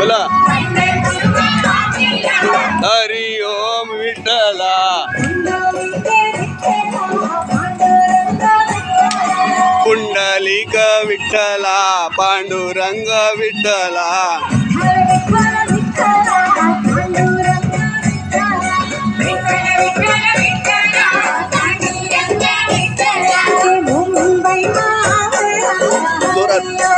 बोला हरि ओम विठला पुंडलिक विठला पांडुरंग विठला Gracias.